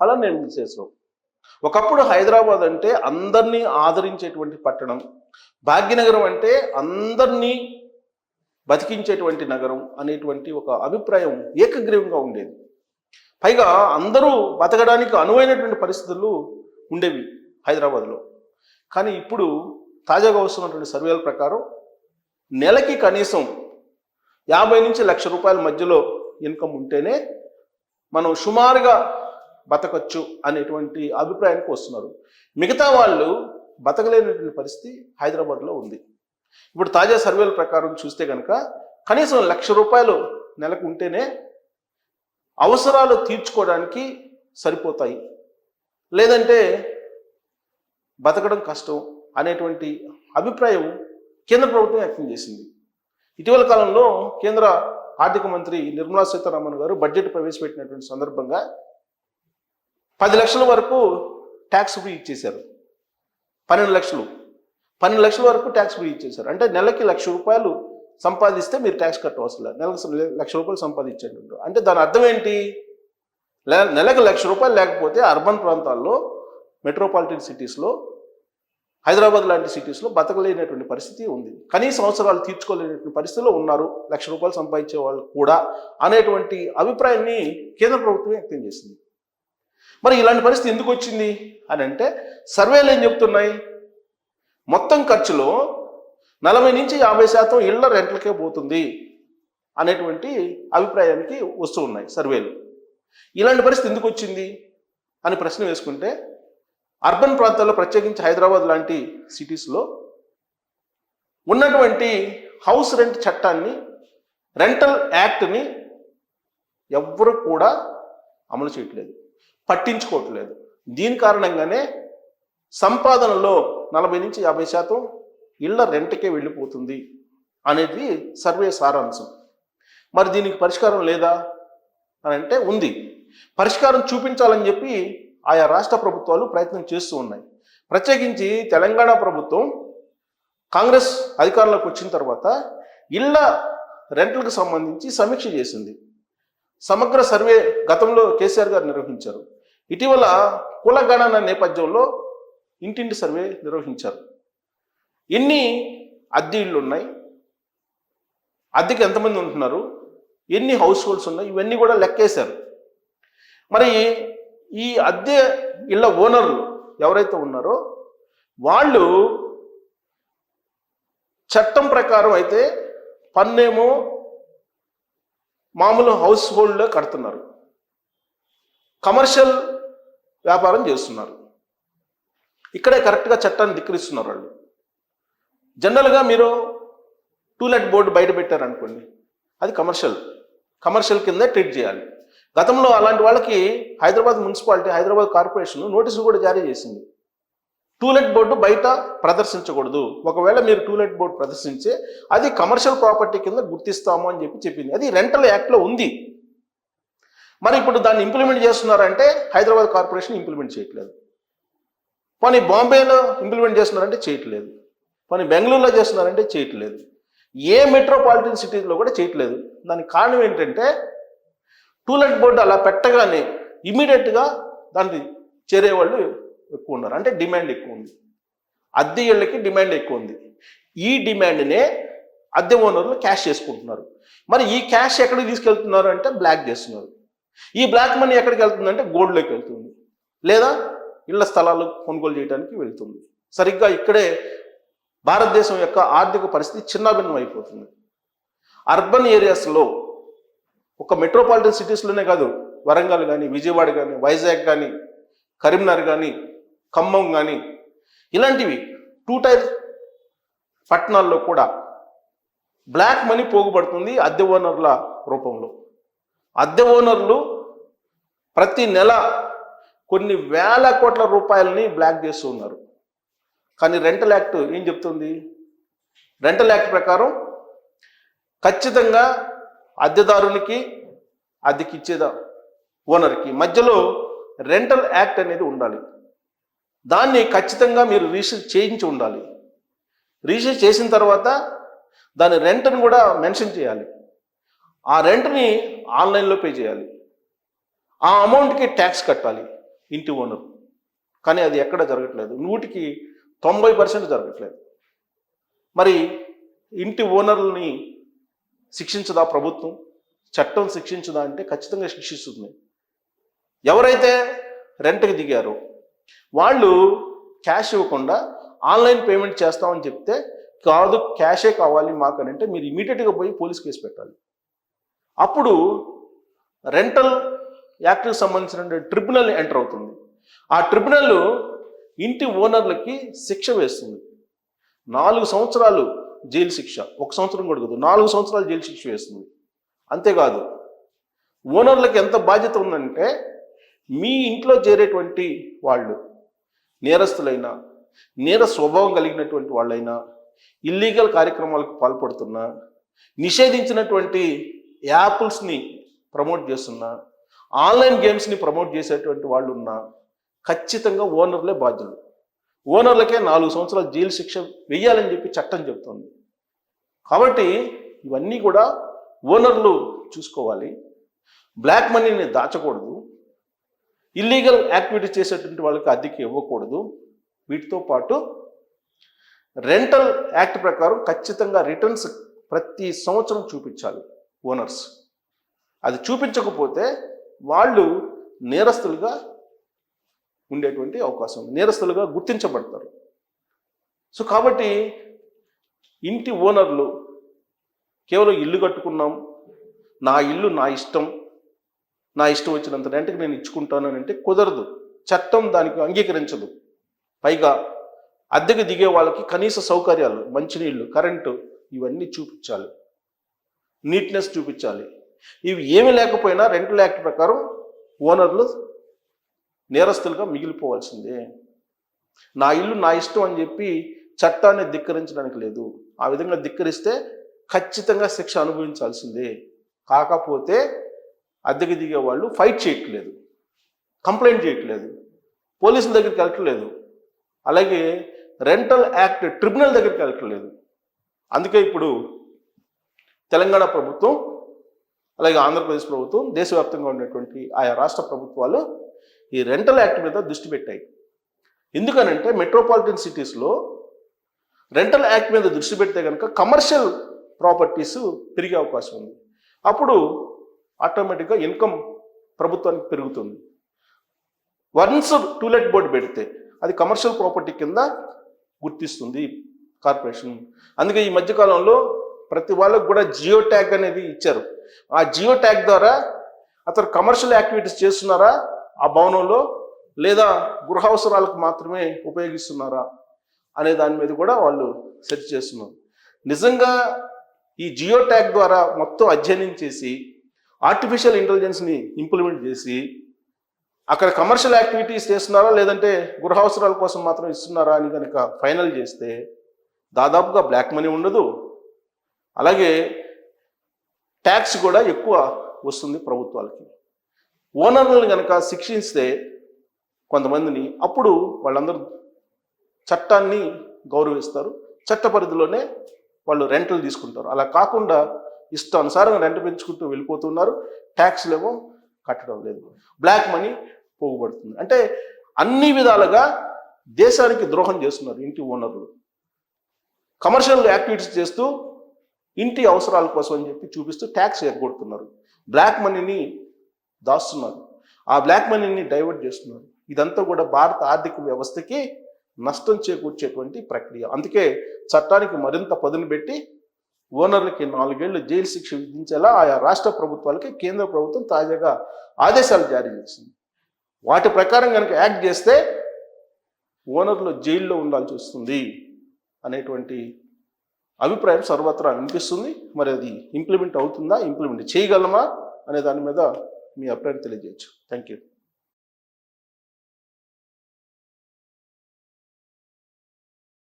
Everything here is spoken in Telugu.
అలా నేను చేసాం ఒకప్పుడు హైదరాబాద్ అంటే అందరినీ ఆదరించేటువంటి పట్టణం భాగ్యనగరం అంటే అందరినీ బతికించేటువంటి నగరం అనేటువంటి ఒక అభిప్రాయం ఏకగ్రీవంగా ఉండేది. పైగా అందరూ బతకడానికి అనువైనటువంటి పరిస్థితులు ఉండేవి హైదరాబాద్లో. కానీ ఇప్పుడు తాజాగా వస్తున్నటువంటి సర్వేల ప్రకారం నెలకి కనీసం యాభై నుంచి లక్ష రూపాయల మధ్యలో ఇన్కమ్ ఉంటేనే మనం సుమారుగా బతకచ్చు అనేటువంటి అభిప్రాయానికి వస్తున్నారు. మిగతా వాళ్ళు బతకలేనటువంటి పరిస్థితి హైదరాబాద్లో ఉంది. ఇప్పుడు తాజా సర్వేల ప్రకారం చూస్తే కనుక కనీసం లక్ష రూపాయలు నెలకు ఉంటేనే అవసరాలు తీర్చుకోవడానికి సరిపోతాయి. లేదంటే బతకడం కష్టం అనేటువంటి అభిప్రాయం కేంద్ర ప్రభుత్వం వ్యక్తం చేసింది. ఇటీవల కాలంలో కేంద్ర ఆర్థిక మంత్రి నిర్మలా సీతారామన్ గారు బడ్జెట్ ప్రవేశపెట్టినటువంటి సందర్భంగా పది లక్షల వరకు ట్యాక్స్ ఫ్రీ ఇచ్చేశారు. పన్నెండు లక్షలు. పన్నెండు లక్షల వరకు ట్యాక్స్ ఫ్రీ ఇచ్చేశారు. అంటే నెలకి లక్ష రూపాయలు సంపాదిస్తే మీరు ట్యాక్స్ కట్టవలసిన లేదు. నెలకు లక్ష రూపాయలు సంపాదించండి అంటే దాని అర్థం ఏంటి? నెలకు లక్ష రూపాయలు లేకపోతే అర్బన్ ప్రాంతాల్లో మెట్రోపాలిటన్ సిటీస్లో హైదరాబాద్ లాంటి సిటీస్లో బతకలేనటువంటి పరిస్థితి ఉంది. కనీస అవసరాలు తీర్చుకోలేనటువంటి పరిస్థితిలో ఉన్నారు. లక్ష రూపాయలు సంపాదించే వాళ్ళు కూడా అనేటువంటి అభిప్రాయాన్ని కేంద్ర ప్రభుత్వం వ్యక్తం చేసింది. మరి ఇలాంటి పరిస్థితి ఎందుకు వచ్చింది? అని అంటే సర్వేలు ఏం చెప్తున్నాయి? మొత్తం ఖర్చులో నలభై నుంచి యాభై శాతం ఇళ్ళ రెంట్లకే పోతుంది అనేటువంటి అభిప్రాయానికి వస్తూ ఉన్నాయి సర్వేలు. ఇలాంటి పరిస్థితి ఎందుకు వచ్చింది? అని ప్రశ్న వేసుకుంటే అర్బన్ ప్రాంతాల్లో ప్రత్యేకించి హైదరాబాద్ లాంటి సిటీస్లో ఉన్నటువంటి హౌస్ రెంట్ చట్టాన్ని రెంటల్ యాక్ట్ని ఎవ్వరు కూడా అమలు చేయట్లేదు. పట్టించుకోవట్లేదు. దీని కారణంగానే సంపాదనలో నలభై నుంచి యాభై శాతం ఇళ్ళ రెంట్కే వెళ్ళిపోతుంది అనేది సర్వే సారాంశం. మరి దీనికి పరిష్కారం లేదా అని అంటే ఉంది. పరిష్కారం చూపించాలని చెప్పి ఆయా రాష్ట్ర ప్రభుత్వాలు ప్రయత్నం చేస్తూ ఉన్నాయి. ప్రత్యేకించి తెలంగాణ ప్రభుత్వం కాంగ్రెస్ అధికారంలోకి వచ్చిన తర్వాత ఇళ్ళ రెంట్లకు సంబంధించి సమీక్ష చేసింది. సమగ్ర సర్వే గతంలో కేసీఆర్ గారు నిర్వహించారు. ఇటీవల కులగణన నేపథ్యంలో ఇంటింటి సర్వే నిర్వహించారు. ఎన్ని అద్దె ఇళ్ళు ఉన్నాయి? అద్దెకి ఎంతమంది ఉంటున్నారు? ఎన్ని హౌస్ హోల్డ్స్ ఉన్నాయి? ఇవన్నీ కూడా లెక్కేశారు. మరి ఈ అద్దె ఇళ్ళ ఓనర్లు ఎవరైతే ఉన్నారో వాళ్ళు చట్టం ప్రకారం అయితే పన్నేమో మామూలు హౌస్ హోల్డ్లో కడుతున్నారు. కమర్షియల్ వ్యాపారం చేస్తున్నారు. ఇక్కడే కరెక్ట్గా చట్టాన్ని ధిక్కరిస్తున్నారు వాళ్ళు. జనరల్గా మీరు టూలెట్ బోర్డు బయట పెట్టారనుకోండి అది కమర్షియల్ కమర్షియల్ కింద ట్రీట్ చేయాలి. గతంలో అలాంటి వాళ్ళకి హైదరాబాద్ మున్సిపాలిటీ హైదరాబాద్ కార్పొరేషన్ నోటీసులు కూడా జారీ చేసింది. టూలెట్ బోర్డు బయట ప్రదర్శించకూడదు. ఒకవేళ మీరు టూలెట్ బోర్డు ప్రదర్శించే అది కమర్షియల్ ప్రాపర్టీ కింద గుర్తిస్తాము అని చెప్పి చెప్పింది. అది రెంటల్ యాక్ట్లో ఉంది. మరి ఇప్పుడు దాన్ని ఇంప్లిమెంట్ చేస్తున్నారంటే హైదరాబాద్ కార్పొరేషన్ ఇంప్లిమెంట్ చేయట్లేదు. పని బాంబేలో ఇంప్లిమెంట్ చేస్తున్నారంటే చేయట్లేదు. పని బెంగళూరులో చేస్తున్నారంటే చేయట్లేదు. ఏ మెట్రోపాలిటన్ సిటీస్లో కూడా చేయట్లేదు. దానికి కారణం ఏంటంటే టూలెట్ బోర్డు అలా పెట్టగానే ఇమీడియట్గా దాన్ని చేరేవాళ్ళు ఎక్కువ ఉన్నారు. అంటే డిమాండ్ ఎక్కువ ఉంది. అద్దె ఇళ్ళకి డిమాండ్ ఎక్కువ ఉంది. ఈ డిమాండ్నే అద్దె ఓనర్లు క్యాష్ చేసుకుంటున్నారు. మరి ఈ క్యాష్ ఎక్కడికి తీసుకెళ్తున్నారు అంటే బ్లాక్ చేస్తున్నారు. ఈ బ్లాక్ మనీ ఎక్కడికి వెళ్తుందంటే గోల్డ్లోకి వెళ్తుంది. లేదా ఇళ్ళ స్థలాలు కొనుగోలు చేయడానికి వెళ్తుంది. సరిగ్గా ఇక్కడే భారతదేశం యొక్క ఆర్థిక పరిస్థితి చిన్నాభిన్నం అయిపోతుంది. అర్బన్ ఏరియాస్లో ఒక మెట్రోపాలిటన్ సిటీస్లోనే కాదు వరంగల్ కానీ విజయవాడ కానీ వైజాగ్ కానీ కరీంనగర్ కానీ ఖమ్మం కానీ ఇలాంటివి టూ టైర్ పట్టణాల్లో కూడా బ్లాక్ మనీ పోగుపడుతుంది అద్దె ఓనర్ల రూపంలో. అద్దె ఓనర్లు ప్రతి నెల కొన్ని వేల కోట్ల రూపాయలని బ్లాక్ చేస్తూ ఉన్నారు. కానీ రెంటల్ యాక్ట్ ఏం చెప్తుంది? రెంటల్ యాక్ట్ ప్రకారం ఖచ్చితంగా అద్దెదారునికి అద్దెకి ఇచ్చేదా ఓనర్కి మధ్యలో రెంటల్ యాక్ట్ అనేది ఉండాలి. దాన్ని ఖచ్చితంగా మీరు రిజిస్టర్ చేయించి ఉండాలి. రిజిస్టర్ చేసిన తర్వాత దాని రెంట్ను కూడా మెన్షన్ చేయాలి. ఆ రెంట్ని ఆన్లైన్లో పే చేయాలి. ఆ అమౌంట్కి ట్యాక్స్ కట్టాలి ఇంటి ఓనర్. కానీ అది ఎక్కడ జరగట్లేదు. నూటికి తొంభై పర్సెంట్ జరగట్లేదు. మరి ఇంటి ఓనర్లని శిక్షించదా ప్రభుత్వం? చట్టం శిక్షించదా అంటే ఖచ్చితంగా శిక్షిస్తుంది. ఎవరైతే రెంట్కి దిగారో వాళ్ళు క్యాష్ ఇవ్వకుండా ఆన్లైన్ పేమెంట్ చేస్తామని చెప్తే కాదు క్యాషే కావాలి మాకు అని అంటే మీరు ఇమీడియట్గా పోయి పోలీస్ కేసు పెట్టాలి. అప్పుడు రెంటల్ యాక్ట్కి సంబంధించిన ట్రిబ్యునల్ ఎంటర్ అవుతుంది. ఆ ట్రిబ్యునల్ ఇంటి ఓనర్లకి శిక్ష వేస్తుంది. నాలుగు సంవత్సరాలు జైలు శిక్ష ఒక సంవత్సరం కూడా నాలుగు సంవత్సరాలు జైలు శిక్ష వేస్తుంది. అంతేకాదు ఓనర్లకు ఎంత బాధ్యత ఉందంటే మీ ఇంట్లో చేరేటువంటి వాళ్ళు నేరస్తులైనా నేర స్వభావం కలిగినటువంటి వాళ్ళైనా ఇల్లీగల్ కార్యక్రమాలకు పాల్పడుతున్నా నిషేధించినటువంటి యాప్స్ని ప్రమోట్ చేస్తున్నా ఆన్లైన్ గేమ్స్ని ప్రమోట్ చేసేటువంటి వాళ్ళు ఉన్నా ఖచ్చితంగా ఓనర్లే బాధ్యులు. ఓనర్లకే నాలుగు సంవత్సరాల జైలు శిక్ష వెయ్యాలని చెప్పి చట్టం చెప్తుంది కాబట్టి ఇవన్నీ కూడా ఓనర్లు చూసుకోవాలి. బ్లాక్ మనీని దాచకూడదు. ఇల్లీగల్ యాక్టివిటీ చేసేటువంటి వాళ్ళకి అద్దెకి ఇవ్వకూడదు. వీటితో పాటు రెంటల్ యాక్ట్ ప్రకారం ఖచ్చితంగా రిటర్న్స్ ప్రతి సంవత్సరం చూపించాలి. ఓనర్స్. అది చూపించకపోతే వాళ్ళు నేరస్తులుగా ఉండేటువంటి అవకాశం నేరస్తులుగా గుర్తించబడతారు. సో కాబట్టి ఇంటి ఓనర్లు కేవలం ఇల్లు కట్టుకున్నాం. నా ఇల్లు నా ఇష్టం. నా ఇష్టం వచ్చినంత రెంట్కి నేను ఇచ్చుకుంటాను అని అంటే కుదరదు. చట్టం దానికి అంగీకరించదు. పైగా అద్దెకు దిగే వాళ్ళకి కనీస సౌకర్యాలు మంచినీళ్ళు కరెంటు ఇవన్నీ చూపించాలి. నీట్నెస్ చూపించాలి. ఇవి ఏమి లేకపోయినా రెంటల్ యాక్ట్ ప్రకారం ఓనర్లు నేరస్తులుగా మిగిలిపోవాల్సిందే. నా ఇల్లు నా ఇష్టం అని చెప్పి చట్టాన్ని ధిక్కరించడానికి లేదు. ఆ విధంగా ధిక్కరిస్తే ఖచ్చితంగా శిక్ష అనుభవించాల్సిందే. కాకపోతే అద్దెకి దిగే వాళ్ళు ఫైట్ చేయట్లేదు. కంప్లైంట్ చేయట్లేదు. పోలీసుల దగ్గరికి వెళ్ళట్లేదు. అలాగే రెంటల్ యాక్ట్ ట్రిబ్యునల్ దగ్గరికి వెళ్ళట్లేదు. అందుకే ఇప్పుడు తెలంగాణ ప్రభుత్వం అలాగే ఆంధ్రప్రదేశ్ ప్రభుత్వం దేశవ్యాప్తంగా ఉన్నటువంటి ఆయా రాష్ట్ర ప్రభుత్వాలు ఈ రెంటల్ యాక్ట్ మీద దృష్టి పెట్టాయి. ఎందుకనంటే మెట్రోపాలిటన్ సిటీస్లో రెంటల్ యాక్ట్ మీద దృష్టి పెడితే కనుక కమర్షియల్ ప్రాపర్టీస్ పెరిగే అవకాశం ఉంది. అప్పుడు ఆటోమేటిక్గా ఇన్కమ్ ప్రభుత్వానికి పెరుగుతుంది. వన్స్ టూలెట్ బోర్డు పెడితే అది కమర్షియల్ ప్రాపర్టీ కింద గుర్తిస్తుంది కార్పొరేషన్ అందుకే ఈ మధ్యకాలంలో ప్రతి వాళ్ళకు కూడా జియో ట్యాగ్ అనేది ఇచ్చారు. ఆ జియో ట్యాగ్ ద్వారా అతను కమర్షియల్ యాక్టివిటీస్ చేస్తున్నారా? ఆ భవనంలో లేదా గృహ అవసరాలకు మాత్రమే ఉపయోగిస్తున్నారా? అనే దాని మీద కూడా వాళ్ళు సెర్చ్ చేస్తున్నారు. నిజంగా ఈ జియో ట్యాగ్ ద్వారా మొత్తం అధ్యయనం చేసి ఆర్టిఫిషియల్ ఇంటెలిజెన్స్ని ఇంప్లిమెంట్ చేసి అక్కడ కమర్షియల్ యాక్టివిటీస్ చేస్తున్నారా? లేదంటే గృహ అవసరాల కోసం మాత్రం ఇస్తున్నారా? అని కనుక ఫైనల్ చేస్తే దాదాపుగా బ్లాక్ మనీ ఉండదు. అలాగే ట్యాక్స్ కూడా ఎక్కువ వస్తుంది ప్రభుత్వాలకి. ఓనర్లను కనుక శిక్షిస్తే కొంతమందిని అప్పుడు వాళ్ళందరూ చట్టాన్ని గౌరవిస్తారు. చట్ట పరిధిలోనే వాళ్ళు రెంట్లు తీసుకుంటారు. అలా కాకుండా ఇష్టానుసారంగా రెంట్ పెంచుకుంటూ వెళ్ళిపోతున్నారు. ట్యాక్స్లేమో కట్టడం లేదు. బ్లాక్ మనీ పోగుపడుతుంది అంటే అన్ని విధాలుగా దేశానికి ద్రోహం చేస్తున్నారు ఇంటి ఓనర్లు. కమర్షియల్ యాక్టివిటీస్ చేస్తూ ఇంటి అవసరాల కోసం అని చెప్పి చూపిస్తూ ట్యాక్స్ ఎగ్గొడుతున్నారు. బ్లాక్ మనీని దాస్తున్నారు. ఆ బ్లాక్ మనీని డైవర్ట్ చేస్తున్నారు. ఇదంతా కూడా భారత ఆర్థిక వ్యవస్థకి నష్టం చేకూర్చేటువంటి ప్రక్రియ. అందుకే చట్టానికి మరింత పదును పెట్టి ఓనర్లకి నాలుగేళ్ళు జైలు శిక్ష విధించేలా ఆయా రాష్ట్ర ప్రభుత్వాలకి కేంద్ర ప్రభుత్వం తాజాగా ఆదేశాలు జారీ చేసింది. వాటి ప్రకారం కనుక యాక్ట్ చేస్తే ఓనర్లు జైల్లో ఉండాల్సి వస్తుంది అనేటువంటి అభిప్రాయం సర్వత్రా వినిపిస్తుంది. మరి అది ఇంప్లిమెంట్ అవుతుందా ఇంప్లిమెంట్ చేయగలమా అనే దాని మీద మీ అభిప్రాయం తెలియజేయచ్చు. Thank you